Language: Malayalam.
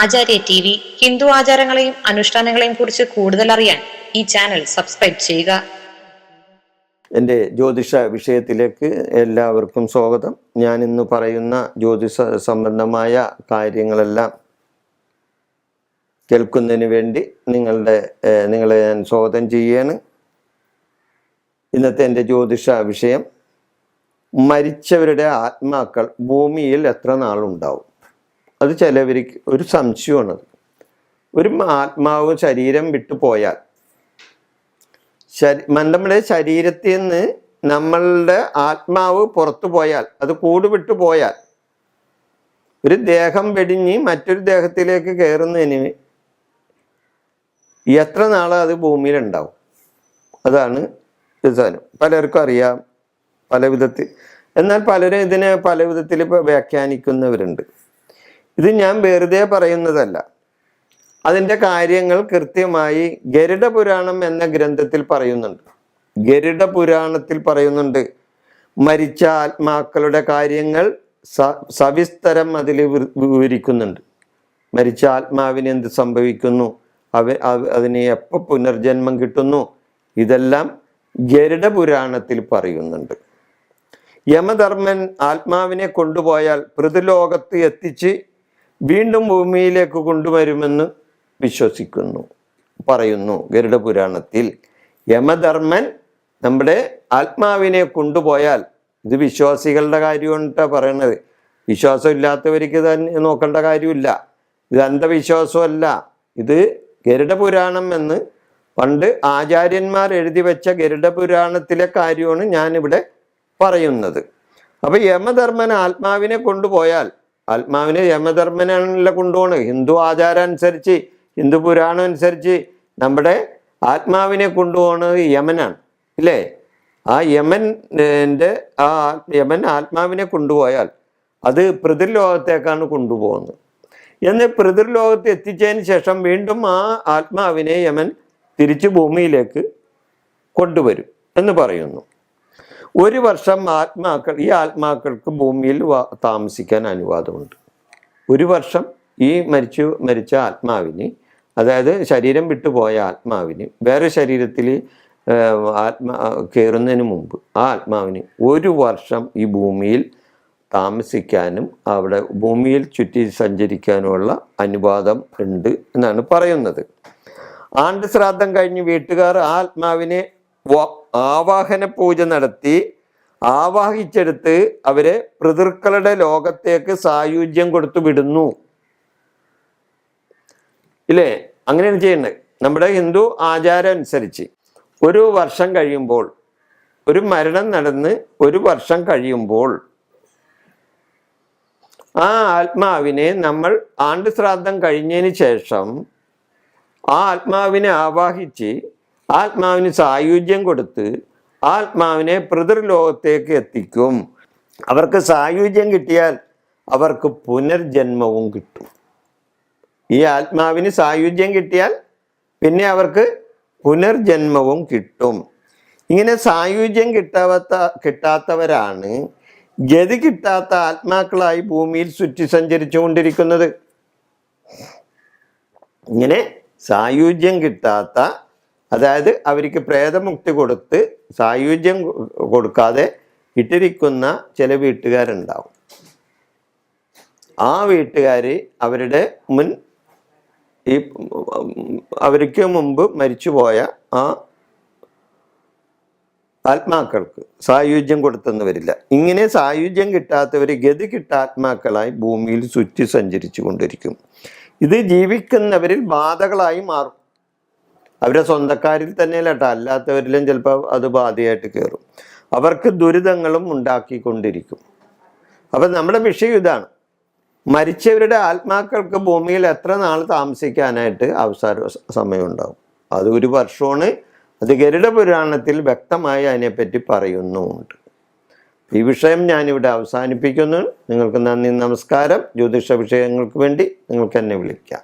ആചാര്യ ടി വി ഹിന്ദു ആചാരങ്ങളെയും അനുഷ്ഠാനങ്ങളെയും കുറിച്ച് കൂടുതൽ അറിയാൻ ഈ ചാനൽ സബ്സ്ക്രൈബ് ചെയ്യുക. എന്റെ ജ്യോതിഷ വിഷയത്തിലേക്ക് എല്ലാവർക്കും സ്വാഗതം. ഞാൻ ഇന്ന് പറയുന്ന ജ്യോതിഷ സംബന്ധമായ കാര്യങ്ങളെല്ലാം കേൾക്കുന്നതിന് വേണ്ടി നിങ്ങളുടെ നിങ്ങളെ ഞാൻ സ്വാഗതം ചെയ്യുകയാണ്. ഇന്നത്തെ എന്റെ ജ്യോതിഷ വിഷയം മരിച്ചവരുടെ ആത്മാക്കൾ ഭൂമിയിൽ എത്ര നാളുണ്ടാവും? അത് ചിലവർക്ക് ഒരു സംശയമാണത് ഒരു ആത്മാവ് ശരീരം വിട്ടു പോയാൽ. ശരി നമ്മുടെ ശരീരത്തിൽ നിന്ന് നമ്മളുടെ ആത്മാവ് പുറത്തു പോയാൽ അത് കൂടുവിട്ടു പോയാൽ ഒരു ദേഹം വെടിഞ്ഞ് മറ്റൊരു ദേഹത്തിലേക്ക് കയറുന്നതിന് എത്ര നാളെ അത് ഭൂമിയിലുണ്ടാവും അതാണ് സാധനം പലർക്കും അറിയാം പല വിധത്തിൽ എന്നാൽ പലരും ഇതിനെ പല വിധത്തിൽ വ്യാഖ്യാനിക്കുന്നവരുണ്ട്. ഇത് ഞാൻ വെറുതെ പറയുന്നതല്ല. അതിന്റെ കാര്യങ്ങൾ കൃത്യമായി ഗരുഡ പുരാണം എന്ന ഗ്രന്ഥത്തിൽ പറയുന്നുണ്ട്. ഗരുഡ പുരാണത്തിൽ പറയുന്നുണ്ട് മരിച്ച ആത്മാക്കളുടെ കാര്യങ്ങൾ സവിസ്തരം അതിൽ വിവരിക്കുന്നുണ്ട്. മരിച്ച ആത്മാവിന് എന്ത് സംഭവിക്കുന്നു? അവ അവ- അതിന് എപ്പോൾ പുനർജന്മം കിട്ടുന്നു? ഇതെല്ലാം ഗരുഡ പുരാണത്തിൽ പറയുന്നുണ്ട്. യമധർമ്മൻ ആത്മാവിനെ കൊണ്ടുപോയാൽ പൃഥുലോകത്ത് എത്തിച്ച് വീണ്ടും ഭൂമിയിലേക്ക് കൊണ്ടുവരുമെന്ന് വിശ്വസിക്കുന്നു. പറയുന്നു ഗരുഡ പുരാണത്തിൽ യമധർമ്മൻ നമ്മുടെ ആത്മാവിനെ കൊണ്ടുപോയാൽ ഇത് വിശ്വാസികളുടെ കാര്യമാണ് പറയണത്. വിശ്വാസം ഇല്ലാത്തവർക്ക് തന്നെ നോക്കേണ്ട കാര്യമില്ല. ഇത് അന്ധവിശ്വാസമല്ല. ഇത് ഗരുഡ പുരാണം എന്ന് പണ്ട് ആചാര്യന്മാർ എഴുതി വെച്ച ഗരുഡ പുരാണത്തിലെ കാര്യമാണ് ഞാനിവിടെ പറയുന്നത്. അപ്പോൾ യമധർമ്മൻ ആത്മാവിനെ കൊണ്ടുപോയാൽ ആത്മാവിനെ യമധർമ്മനാണല്ലോ കൊണ്ടുപോകണം ഹിന്ദു ആചാരം അനുസരിച്ച് ഹിന്ദു പുരാണം അനുസരിച്ച് നമ്മുടെ ആത്മാവിനെ കൊണ്ടുപോകുന്നത് യമനാണ്. ഇല്ലേ? ആ യമന്റെ ആ യമൻ ആത്മാവിനെ കൊണ്ടുപോയാൽ അത് പ്രതിർലോകത്തേക്കാണ് കൊണ്ടുപോകുന്നത്. എന്ന് പ്രതിർലോകത്ത് എത്തിച്ചതിന് ശേഷം വീണ്ടും ആ ആത്മാവിനെ യമൻ തിരിച്ച് ഭൂമിയിലേക്ക് കൊണ്ടുവരും എന്ന് പറയുന്നു. ഒരു വർഷം ആത്മാക്കൾ ഈ ആത്മാക്കൾക്ക് ഭൂമിയിൽ താമസിക്കാൻ അനുവാദമുണ്ട്. ഒരു വർഷം ഈ മരിച്ചു മരിച്ച ആത്മാവിന് അതായത് ശരീരം വിട്ടുപോയ ആത്മാവിന് വേറെ ശരീരത്തിൽ ആത്മാ കയറുന്നതിന് മുമ്പ് ആ ആത്മാവിന് ഒരു വർഷം ഈ ഭൂമിയിൽ താമസിക്കാനും അവിടെ ഭൂമിയിൽ ചുറ്റി സഞ്ചരിക്കാനുമുള്ള അനുവാദം ഉണ്ട് എന്നാണ് പറയുന്നത്. ആണ്ട് ശ്രാദ്ധം കഴിഞ്ഞ് വീട്ടുകാർ ആ ആത്മാവിനെ ആവാഹന പൂജ നടത്തി ആവാഹിച്ചെടുത്ത് അവരെ പിതൃക്കളുടെ ലോകത്തേക്ക് സായുജ്യം കൊടുത്തു വിടുന്നു. ഇല്ലേ? അങ്ങനെയാണ് ചെയ്യുന്നത് നമ്മുടെ ഹിന്ദു ആചാരം അനുസരിച്ച് ഒരു വർഷം കഴിയുമ്പോൾ ഒരു മരണം നടന്ന് ഒരു വർഷം കഴിയുമ്പോൾ ആ ആത്മാവിനെ നമ്മൾ ആണ്ട് ശ്രാദ്ധം കഴിഞ്ഞതിന് ശേഷം ആ ആത്മാവിനെ ആവാഹിച്ച് ആത്മാവിന് സായുജ്യം കൊടുത്ത് ആത്മാവിനെ പിതൃലോകത്തേക്ക് എത്തിക്കും. അവർക്ക് സായുജ്യം കിട്ടിയാൽ അവർക്ക് പുനർജന്മവും കിട്ടും. ഈ ആത്മാവിന് സായുജ്യം കിട്ടിയാൽ പിന്നെ അവർക്ക് പുനർജന്മവും കിട്ടും. ഇങ്ങനെ സായുജ്യം കിട്ടാത്ത കിട്ടാത്തവരാണ് ഗതി കിട്ടാത്ത ആത്മാക്കളായി ഭൂമിയിൽ ചുറ്റി സഞ്ചരിച്ചുകൊണ്ടിരിക്കുന്നത് ഇങ്ങനെ സായുജ്യം കിട്ടാത്ത അതായത് അവർക്ക് പ്രേതമുക്തി കൊടുത്ത് സായുജ്യം കൊടുക്കാതെ ഇട്ടിരിക്കുന്ന ചില വീട്ടുകാരുണ്ടാവും. ആ വീട്ടുകാർ അവരുടെ മുൻ ഈ അവർക്ക് മുമ്പ് മരിച്ചുപോയ ആ ആത്മാക്കൾക്ക് സായുജ്യം കൊടുത്തെന്ന് വരില്ല ഇങ്ങനെ സായുജ്യം കിട്ടാത്തവർ ഗതി കിട്ട കിട്ടാത്മാക്കളായി ഭൂമിയിൽ ചുറ്റി സഞ്ചരിച്ചു കൊണ്ടിരിക്കും. ഇത് ജീവിക്കുന്നവരിൽ ബാധകളായി മാറും. അവരുടെ സ്വന്തക്കാരിൽ തന്നെ കേട്ടോ. അല്ലാത്തവരിലും ചിലപ്പോൾ അത് ബാധയായിട്ട് കയറും അവർക്ക് ദുരിതങ്ങളും ഉണ്ടാക്കിക്കൊണ്ടിരിക്കും. അപ്പം നമ്മുടെ വിഷയം ഇതാണ്. മരിച്ചവരുടെ ആത്മാക്കൾക്ക് ഭൂമിയിൽ എത്ര നാൾ താമസിക്കാനായിട്ട് അവസാന സമയമുണ്ടാകും അത് ഒരു വർഷമാണ്. അത് ഗരുഡ പുരാണത്തിൽ വ്യക്തമായി അതിനെപ്പറ്റി പറയുന്നുമുണ്ട് ഈ വിഷയം ഞാനിവിടെ അവസാനിപ്പിക്കുന്നു. നിങ്ങൾക്ക് നന്ദി നമസ്കാരം. ജ്യോതിഷ വിഷയങ്ങൾക്ക് വേണ്ടി നിങ്ങൾക്ക് എന്നെ വിളിക്കാം.